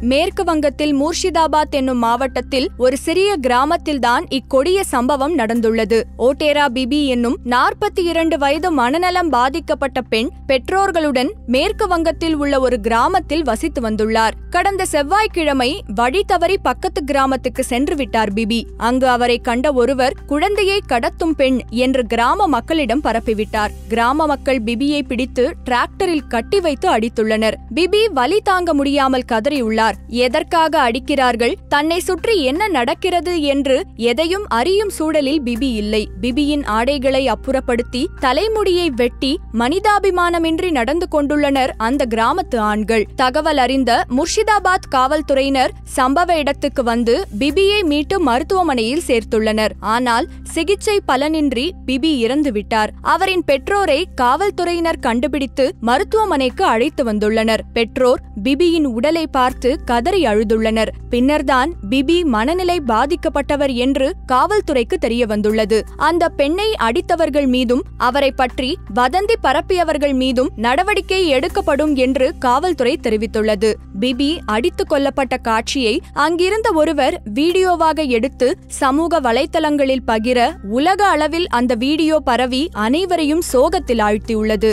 மேற்கு வங்கத்தில் மூர்ஷிதாபாத் என்னும் மாவட்டத்தில் ஒரு சிறிய கிராமத்தில்தான் இக்கொடிய சம்பவம் நடந்துள்ளது. ஓட்டேரா பிபி என்னும் நாற்பத்தி இரண்டு வயது மனநலம் பாதிக்கப்பட்ட பெண் பெற்றோர்களுடன் மேற்கு வங்கத்தில் உள்ள ஒரு கிராமத்தில் வசித்து வந்துள்ளார். கடந்த செவ்வாய்க்கிழமை வழி தவறி பக்கத்து கிராமத்துக்கு சென்று விட்டார் பிபி. அங்கு அவரை கண்ட ஒருவர் குழந்தையை கடத்தும் பெண் என்று கிராம மக்களிடம் பரப்பிவிட்டார். கிராம மக்கள் பிபியை பிடித்து டிராக்டரில் கட்டி வைத்து அடித்துள்ளனர். பிபி வலி தாங்க முடியாமல் கதறியுள்ளார். எதற்காக அடிக்கிறார்கள்? தன்னை சுற்றி என்ன நடக்கிறது? என்று எதையும் அறியும் சூழலில் பிபி இல்லை. பிபியின் ஆடைகளை அப்புறப்படுத்தி தலைமுடியை வெட்டி மனிதாபிமானமின்றி நடந்து கொண்டுள்ளனர் அந்த கிராமத்து ஆண்கள். தகவல் அறிந்த முர்ஷிதாபாத் காவல்துறையினர் சம்பவ இடத்துக்கு வந்து பிபியை மீட்டு மருத்துவமனையில் சேர்த்துள்ளனர். ஆனால் சிகிச்சை பலனின்றி பிபி இறந்துவிட்டார் அவரின் பெற்றோரை காவல்துறையினர் கண்டுபிடித்து மருத்துவமனைக்கு அழைத்து வந்துள்ளனர். பெற்றோர் பிபியின் உடலை பார்த்து கதறி அழுதுள்ளனர். பின்னர்தான் பிபி மனநிலை பாதிக்கப்பட்டவர் என்று காவல்துறைக்கு தெரிய வந்துள்ளது. அந்த பெண்ணை அடித்தவர்கள் மீதும் அவரை பற்றி வதந்தி பரப்பியவர்கள் மீதும் நடவடிக்கை எடுக்கப்படும் என்று காவல்துறை தெரிவித்துள்ளது. பிபி அடித்துக் கொல்லப்பட்ட காட்சியை அங்கிருந்த ஒருவர் வீடியோவாக எடுத்து சமூக வலைதளங்களில் பகிர உலக அளவில் அந்த வீடியோ பரவி அனைவரையும் சோகத்தில் ஆழ்த்தியுள்ளது.